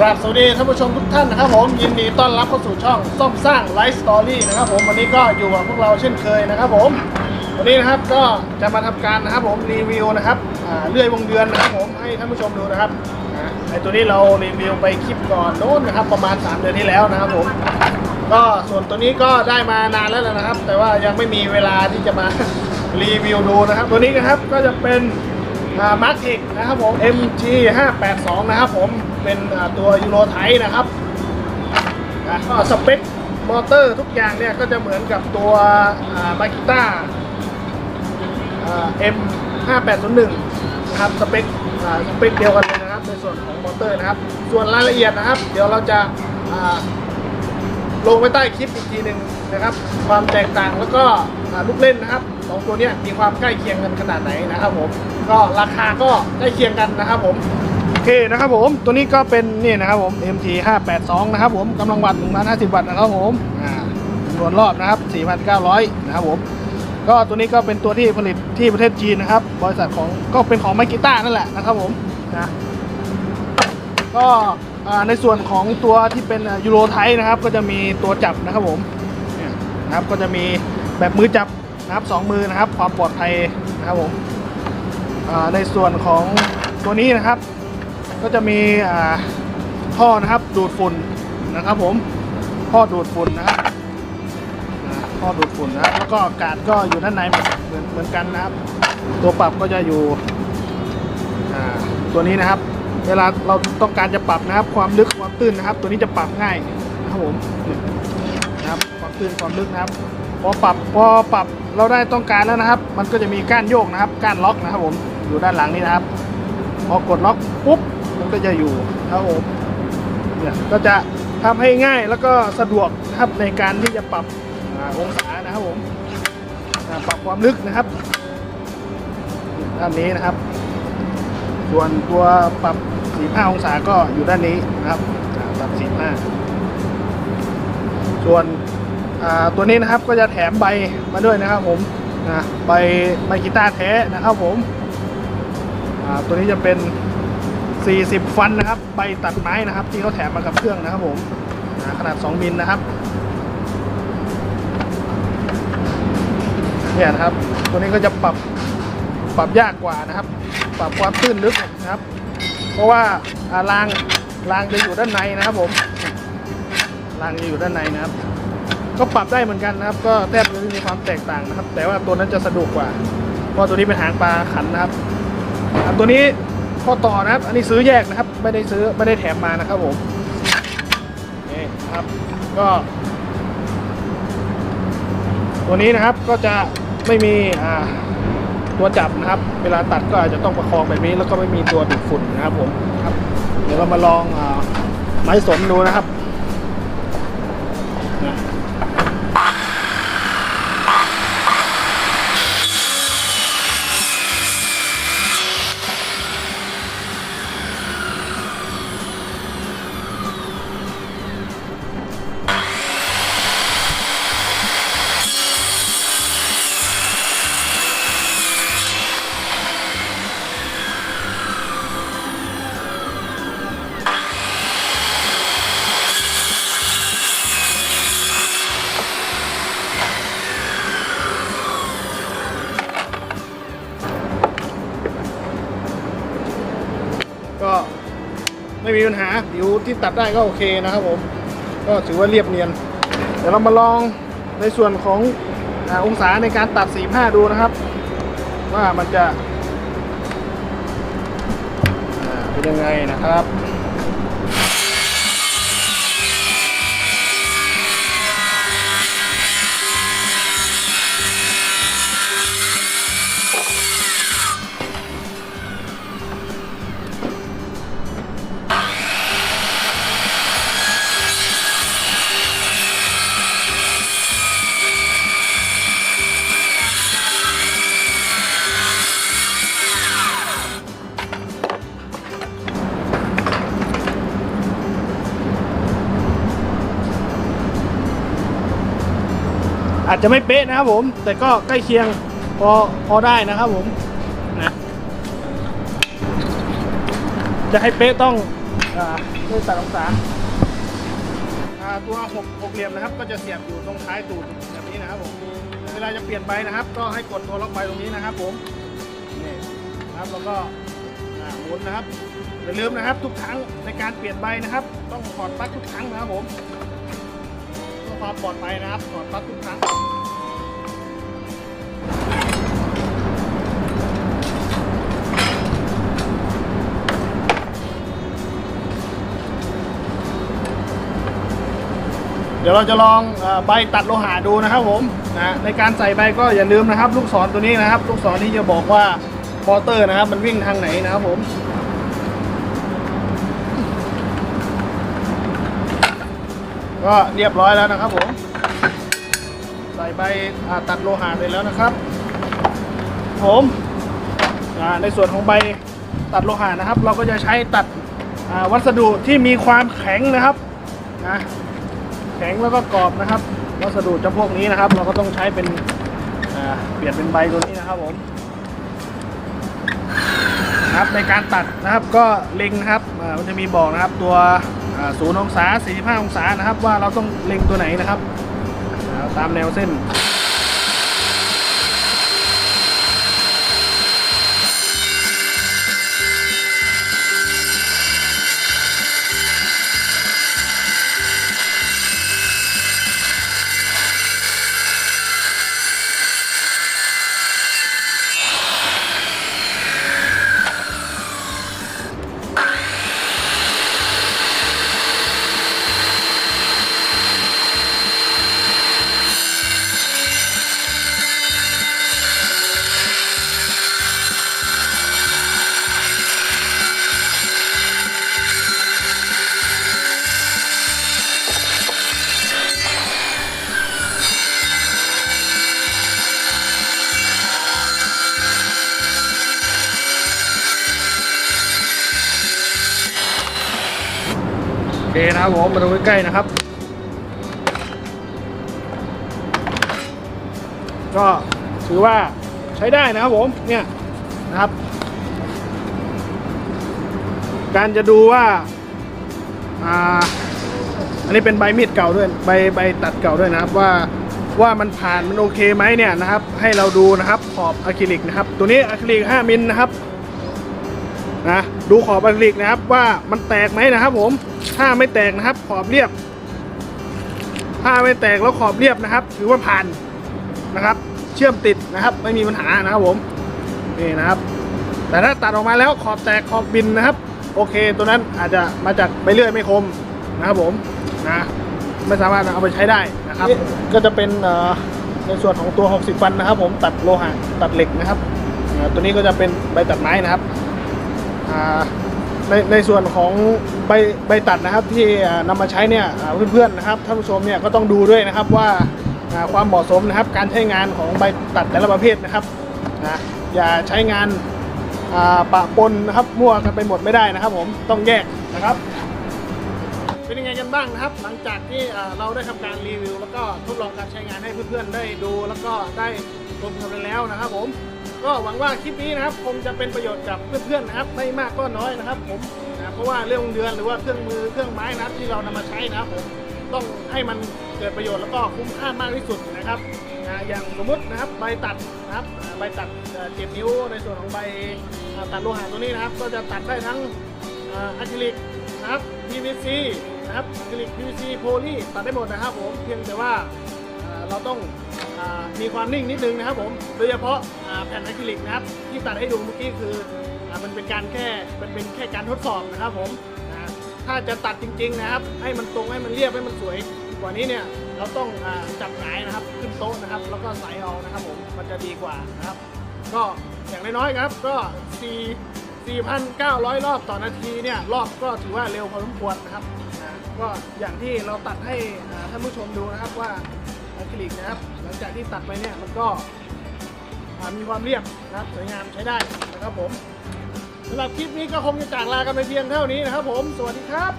กราบสวัสดีท่านผู้ชมทุกท่านนะครับผมยินดีต้อนรับเข้าสู่ช่องซ่อมสร้างไลฟ์สตอรี่นะครับผมวันนี้ก็อยู่กับพวกเราเช่นเคยนะครับผมวันนี้นะครับก็จะมาทำการนะครับผมรีวิวนะครับเลื่อยวงเดือนนะครับผมให้ท่านผู้ชมดูนะครับไอตัวนี้เรารีวิวไปคลิปก่อนโน้นนะครับประมาณ 3 เดือนที่แล้วนะครับผมก็ส่วนตัวนี้ก็ได้มานานแล้วนะครับ แต่ว่ายังไม่มีเวลาที่จะมารีวิวดูนะครับ ตัวนี้นะครับก็จะเป็นมาร์คเทคนะครับผม MG 582นะครับผม เป็นตัวยูโรไทยนะครับก็สเปคมอเตอร์ทุกอย่างเนี่ยก็จะเหมือนกับตัวมากิต้า M 5801นะครับสเปคสเปคเดียวกันเลยนะครับในส่วนของมอเตอร์นะครับ ส่วนรายละเอียดนะครับ เดี๋ยวเราจะลงไว้ใต้คลิปอีกทีหนึ่งนะครับ ความแตกต่างแล้วก็ลูกเล่นนะครับสองตัวนี้มีความใกล้เคียงกันขนาดไหนนะครับผมก็ราคาก็ใกล้เคียงกันนะครับผม เคนะครับผมตัวนี้ก็เป็นนี่นะครับผม MT 582นะครับผมกำลังวัตต์1,050 วัตต์นะครับผมจำนวนรอบนะครับ4,900นะครับผมก็ตัวนี้ก็เป็นตัวที่ผลิตที่ประเทศจีนนะครับ บริษัทของก็เป็นของไมกิต้านั่นแหละนะครับผมนะก็ในส่วนของตัวที่เป็นยูโรไทนะครับ ก็จะมีตัวจับนะครับผมนี่นะครับก็จะมีแบบมือจับนะครับสองมือนะครับ ความปลอดภัยนะครับผมในส่วนของตัวนี้นะครับ ก็จะมีอ่าท่อนะครับดูดฝุ่นนะครับ ผมท่อดูดฝุ่นนะครับท่อดูดฝุ่นนะครับแล้วก็อากาศก็อยู่ด้านในเหมือนเหมือนกันนะครับ ตัวปรับก็จะอยู่อ่าตัวนี้นะครับ เวลาเราต้องการจะปรับนะครับ ความลึกความตื้นนะครับ ตัวนี้จะปรับง่ายนะครับผมนะครับความตื้นความลึกนะครับ พอปรับพอปรับเราได้ต้องการแล้วนะครับ มันก็จะมีก้านโยกนะครับ ก้านล็อกนะครับ ผมอยู่ด้านหลังนี้นะครับพอกดล็อกปุ๊บ มันก็จะอยู่นะครับผมเนี่ยก็จะทำให้ง่ายแล้วก็สะดวกครับในการที่จะปรับองศานะครับผมปรับความลึกนะครับด้านนี้นะครับ ส่วนตัวปรับ 45 องศาก็อยู่ด้านนี้นะครับปรับ 45 ส่วนตัวนี้นะครับก็จะแถมใบมาด้วยนะครับผมนะใบไมกีตาร์แท้นะครับผมตัวนี้จะเป็น 40 ฟันนะครับใบตัดไม้นะครับ ที่เขาแถมมากับเครื่องนะครับผมขนาด 2 มิลนะครับเนี่ยนะครับ ตัวนี้ก็จะปรับปรับยากกว่านะครับ ปรับความตื้นลึกนะครับ เพราะว่าอ่ารางรางจะอยู่ด้านในนะครับผมรางจะอยู่ด้านในนะครับ ก็ปรับได้เหมือนกันนะครับ ก็แทบจะไม่มีความแตกต่างนะครับ แต่ว่าตัวนั้นจะสะดวกกว่า เพราะตัวนี้เป็นหางปลาขันนะครับ ตัวนี้ ข้อต่อนะครับ อันนี้ซื้อแยกนะครับ ไม่ได้ซื้อไม่ได้แถมมานะครับผมนี่ครับก็ ตัวนี้นะครับก็จะไม่มีอ่าตัวจับนะครับ เวลาตัดก็อาจจะต้องประคองแบบนี้ แล้วก็ไม่มีตัวดูดฝุ่นนะครับผมครับ เดี๋ยวเรามาลองอไม้สนดูนะครับ ไม่มีปัญหาผิวที่ตัดได้ก็โอเคนะครับผม ก็ถือว่าเรียบเนียน เดี๋ยวเรามาลองในส่วนของอองศาในการตัดสีผ้าดูนะครับ ว่ามันจะเป็นยังไงนะครับ อาจจะไม่เป๊ะนะครับผม แต่ก็ใกล้เคียงพอพอได้นะครับผมนะจะให้เป๊ะต้องเออ่าด้วยตัดองศาตัวหกหกเหลี่ยมนะครับ ก็จะเสียบอยู่ตรงท้ายตูดแบบนี้นะครับผมเวลาจะเปลี่ยนใบนะครับ ก็ให้กดตัวล็อกใบตรงนี้นะครับ ผมนี่นะครับแล้วก็หมุนนะครับอย่าลืมนะครับ ทุกครั้งในการเปลี่ยนใบนะครับ ต้องถอดปลั๊กทุกครั้งนะครับผม ความปลอดภัยนะครับถอดปลั๊กทุกครั้งเดี๋ยวเราจะลองใบตัดโลหะดูนะครับผมนะในการใส่ใบก็อย่าลืมนะครับ ลูกศรตัวนี้นะครับ ลูกศรที่จะบอกว่ามอเตอร์นะครับ มันวิ่งทางไหนนะครับผม ก็เรียบร้อยแล้วนะครับผมใส่ใบตัดโลหะไปแล้วนะครับ ผมในส่วนของใบตัดโลหะนะครับ เราก็จะใช้ตัดวัสดุที่มีความแข็งนะครับนะแข็งแล้วก็กรอบนะครับ วัสดุจำพวกนี้นะครับ เราก็ต้องใช้เป็นเปลี่ยนเป็นใบตัวนี้นะครับผมครับในการตัดนะครับก็เล็งนะครับมันจะมีบอกนะครับตัว ศูนย์องศา45องศานะครับ ว่าเราต้องเล็งตัวไหนนะครับ ตามแนวเส้น อเคนะครับผมมาดูใกล้ๆนะครับ ก็ถือว่าใช้ได้นะครับผมเนี่ยนะครับ การจะดูว่าอ่าอันนี้เป็นใบมีดเก่าด้วยใบใบตัดเก่าด้วยนะครับว่าว่ามันผ่านมันโอเคไหมเนี่ยนะครับ ให้เราดูนะครับขอบอะคริลิกนะครับ ตัวนี้อะคริลิก 5 มิลนะครับนะดูขอบอะคริลิกนะครับว่ามันแตกไหมนะครับผม ถ้าไม่แตกนะครับ ขอบเรียบ ถ้าไม่แตกแล้วขอบเรียบนะครับ ถือว่าผ่านนะครับ เชื่อมติดนะครับ ไม่มีปัญหานะครับผมนี่นะครับ แต่ถ้าตัดออกมาแล้วขอบแตกขอบบินนะครับ โอเค ตัวนั้นอาจจะมาจากใบเลื่อยไม่คมนะครับผมนะไม่สามารถเอาไปใช้ได้นะครับ ก็จะเป็นในส่วนของตัว 60 ฟันนะครับ ผมตัดโลหะตัดเหล็กนะครับ ตัวนี้ก็จะเป็นใบตัดไม้นะครับอ่า ในในส่วนของใบใบตัดนะครับที่อ่านำมาใช้เนี่ยเพื่อนๆนะครับท่านผู้ชมเนี่ยก็ต้องดูด้วยนะครับว่าความเหมาะสมนะครับการใช้งานของใบตัดแต่ละประเภทนะครับนะอย่าใช้งานปะปนนะครับมั่วกันไปหมดไม่ได้นะครับ ผมต้องแยกนะครับ เป็นยังไงกันบ้างนะครับ หลังจากที่เราได้ทำการรีวิว แล้วก็ทดลองการใช้งานให้เพื่อนๆได้ดู แล้วก็ได้ชมกันไปแล้วนะครับผม ก็หวังว่าคลิปนี้นะครับคงจะเป็นประโยชน์กับเพื่อนๆนะครับ ไม่มากก็น้อยนะครับผมนะเพราะว่าเรื่องเดือนหรือว่าเครื่องมือเครื่องไม้นะครับที่เรานำมาใช้นะครับผมต้องให้มันเกิดประโยชน์แล้วก็คุ้มค่ามากที่สุดนะครับนะอย่างสมมตินะครับใบตัดนะครับใบตัดเจ็บนิ้วในส่วนของใบตัดโลหะตัวนี้นะครับ ก็จะตัดได้ทั้งอะคริลิกนะครับ PVC นะครับอะคริลิก PVC โพลีตัดได้หมดนะครับผมเพียงแต่ว่าเราต้อง มีความนิ่งนิดนึงนะครับผมโดยเฉพาะแผ่นอะคริลิกนะครับที่ตัดให้ดูเมื่อกี้คืออมันเป็นการแค่มันเป็นแค่การทดสอบนะครับผมถ้าจะตัดจริงๆนะครับ ให้มันตรงให้มันเรียบให้มันสวยกว่านี้เนี่ยเราต้องอจับหงายนะครับขึ้นโต๊ะนะครับ แล้วก็ใส่เอานะครับผมมันจะดีกว่านะครับ ก็อย่างน้อยๆครับก็ 4 4,900 รอบต่อนาทีเนี่ยรอบก็ถือว่าเร็วพอสมควรนะครับนะก็อย่างที่เราตัดให้ท่านผู้ชมดูนะครับว่า อะคริลิกนะครับ หลังจากที่ตัดไปเนี่ยมันก็มีความเรียบนะครับสวยงามใช้ได้นะครับผมสำหรับคลิปนี้ก็คงจะจากลากันไปเพียงเท่านี้นะครับผม สวัสดีครับ